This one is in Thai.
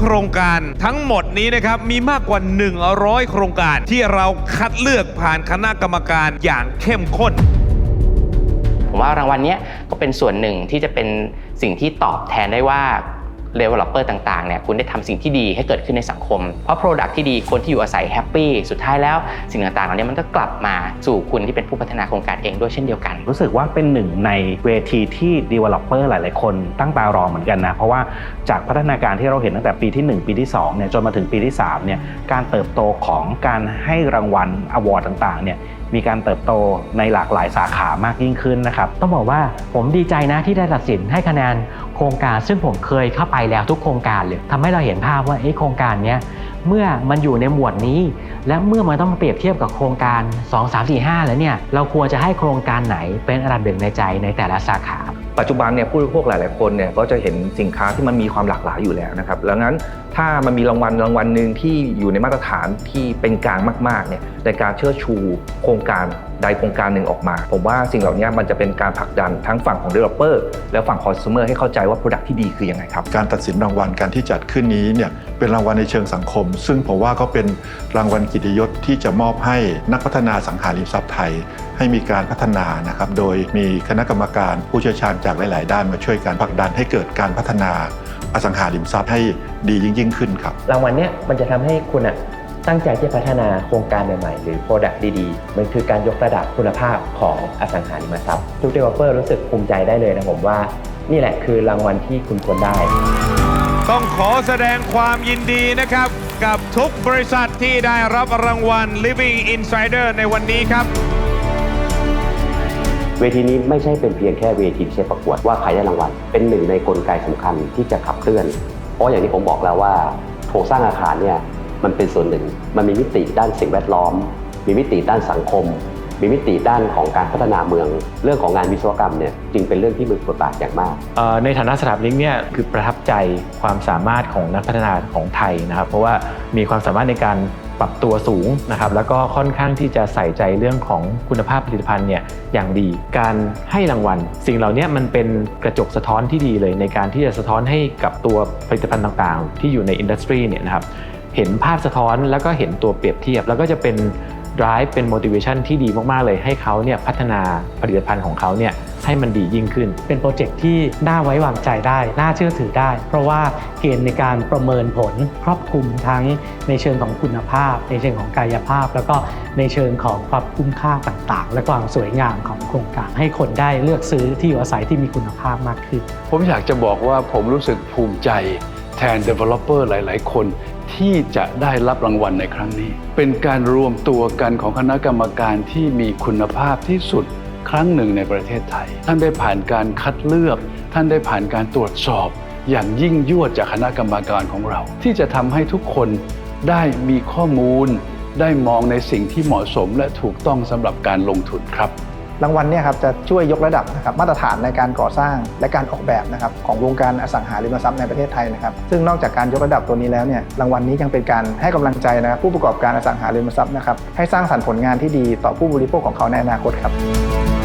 โครงการทั้งหมดนี้นะครับมีมากกว่า 100 โครงการที่เราคัดเลือกผ่านคณะกรรมการอย่างเข้มข้น ผมว่ารางวัลเนี้ยก็เป็นส่วนหนึ่งที่จะเป็นสิ่งที่ตอบแทนได้ว่า developer ต่างๆเนี่ยคุณได้ทำสิ่งที่ดีให้เกิดขึ้นในสังคม เพราะ Product ที่ดีคนที่อยู่อาศัยแฮปปี้สุดท้ายแล้วสิ่งต่างๆเหล่านี้มันก็กลับมาสู่คุณที่เป็นผู้พัฒนาโครงการเองด้วยเช่นเดียวกัน รู้สึกว่าเป็นหนึ่งในเวทีที่ Developer หลาย ๆ คนตั้งตารอเหมือนกันนะเพราะว่าจากพัฒนาการที่เราเห็นตั้งแต่ปีที่ 1 ปีที่2เนี่ยจนมาถึงปีที่3เนี่ยการเติบโตของการให้รางวัลอวอร์ดต่างๆเนี่ยมีการเติบโตในหลากหลายสาขามากยิ่งขึ้นนะครับ ต้องบอกว่าผมดีใจนะที่ได้ตัดสินให้คะแนนโครงการ ซึ่งผมเคยเข้าไปแล้วทุกโครงการเลยทำให้เราเห็นภาพว่าเอ๊ะโครงการเนี้ยเมื่อมันอยู่ในหมวดนี้ และเมื่อมันต้องเปรียบเทียบกับโครงการ 2 3 4 5 แล้วเนี่ยเราควรจะให้โครงการไหนเป็นอันดับหนึ่งในใจในแต่ละสาขาปัจจุบันเนี่ยผู้บริโภคหลาย ๆ คนเนี่ยก็จะเห็นสินค้าที่มันมีความหลากหลายอยู่แล้วนะครับแล้วงั้นถ้ามันมีรางวัลรางวัลหนึ่งที่อยู่ในมาตรฐานที่เป็นกลางมาก ๆ เนี่ยในการเชิดชูโครงการ ใดโครงการหนึ่งออกมา ผมว่าสิ่งเหล่านี้มันจะเป็นการผลักดันทั้งฝั่งของ developer และฝั่ง consumer ให้เข้าใจว่า product ที่ดีคือยังไงครับ การตัดสินรางวัลการที่จัดขึ้นนี้เนี่ยเป็นรางวัลในเชิงสังคม ซึ่งผมว่าก็เป็นรางวัลกิตติยศที่จะมอบให้นักพัฒนาสังหาริมทรัพย์ไทย ให้มีการพัฒนานะครับโดยมีคณะกรรมการผู้เชี่ยวชาญจากหลาย ๆ ด้านมาช่วยกันผลักดันให้เกิดการพัฒนาอสังหาริมทรัพย์ให้ดียิ่งยิ่งขึ้นครับ รางวัลเนี้ยมันจะทำให้คุณอะ ตั้งใจที่จะพัฒนาโครงการใหม่ๆ หรือ Product ดีๆ มันคือการยกระดับคุณภาพของอสังหาริมทรัพย์ทุก developer รู้สึกภูมิใจได้เลยนะผมว่า นี่แหละคือรางวัลที่คุณควรได้ ต้องขอแสดงความยินดีนะครับ กับทุกบริษัทที่ได้รับรางวัล Living Insider ในวันนี้ครับเวทีนี้ไม่ใช่เป็นเพียงแค่เวทีที่ใช้ประกวดว่าใครได้รางวัล เป็นหนึ่งในกลไกสำคัญที่จะขับเคลื่อน เพราะอย่างที่ผมบอกแล้วว่าโครงสร้างอาคารเนี่ย มันเป็นส่วนหนึ่ง มันมีมิติด้านสิ่งแวดล้อม มีมิติด้านสังคม มีมิติด้านของการพัฒนาเมือง เรื่องของงานวิศวกรรมเนี่ยจึงเป็นเรื่องที่มีบทบาทอย่างมาก ในฐานะสถาปนิกเนี่ยคือประทับใจความสามารถของนักพัฒนาของไทยนะครับ เพราะว่ามีความสามารถในการปรับตัวสูงนะครับแล้วก็ค่อนข้างที่จะใส่ใจเรื่องของคุณภาพผลิตภัณฑ์เนี่ยอย่างดี การให้รางวัล สิ่งเหล่านี้มันเป็นกระจกสะท้อนที่ดีเลยในการที่จะสะท้อนให้กับตัวผลิตภัณฑ์ต่างๆ ที่อยู่ในอินดัสทรีเนี่ยนะครับ เห็นภาพสะท้อนแล้วก็เห็นตัวเปรียบเทียบ แล้วก็จะเป็น drive เป็น motivation ที่ดีมากๆเลยให้เขาเนี่ยพัฒนาผลิตภัณฑ์ของเขาเนี่ยให้มันดียิ่งขึ้น เป็นโปรเจกต์ที่น่าไว้วางใจได้ น่าเชื่อถือได้ เพราะว่าเกณฑ์ในการประเมินผลครอบคลุมทั้งในเชิงของคุณภาพ ในเชิงของกายภาพ แล้วก็ในเชิงของความคุ้มค่าต่างๆ และความสวยงามของโครงการ ให้คนได้เลือกซื้อที่อยู่อาศัยที่มีคุณภาพมากขึ้น ผมอยากจะบอกว่าผมรู้สึกภูมิใจ แทน Developer หลาย ๆ คนที่จะได้รับรางวัลในครั้งนี้ เป็นการรวมตัวกันของคณะกรรมการที่มีคุณภาพที่สุดครั้งหนึ่งในประเทศไทย ท่านได้ผ่านการคัดเลือก ท่านได้ผ่านการตรวจสอบ อย่างยิ่งยวดจากคณะกรรมการของเรา ที่จะทำให้ทุกคนได้มีข้อมูล ได้มองในสิ่งที่เหมาะสมและถูกต้องสำหรับการลงทุนครับ รางวัลเนี่ยครับจะช่วยยกระดับนะครับมาตรฐานในการก่อสร้างและการออกแบบนะครับของวงการอสังหาริมทรัพย์ในประเทศไทยนะครับซึ่งนอกจากการยกระดับตัวนี้แล้วเนี่ยรางวัลนี้ยังเป็นการให้กำลังใจนะผู้ประกอบการอสังหาริมทรัพย์นะครับให้สร้างสรรค์ผลงานที่ดีต่อผู้บริโภคของเขาในอนาคตครับ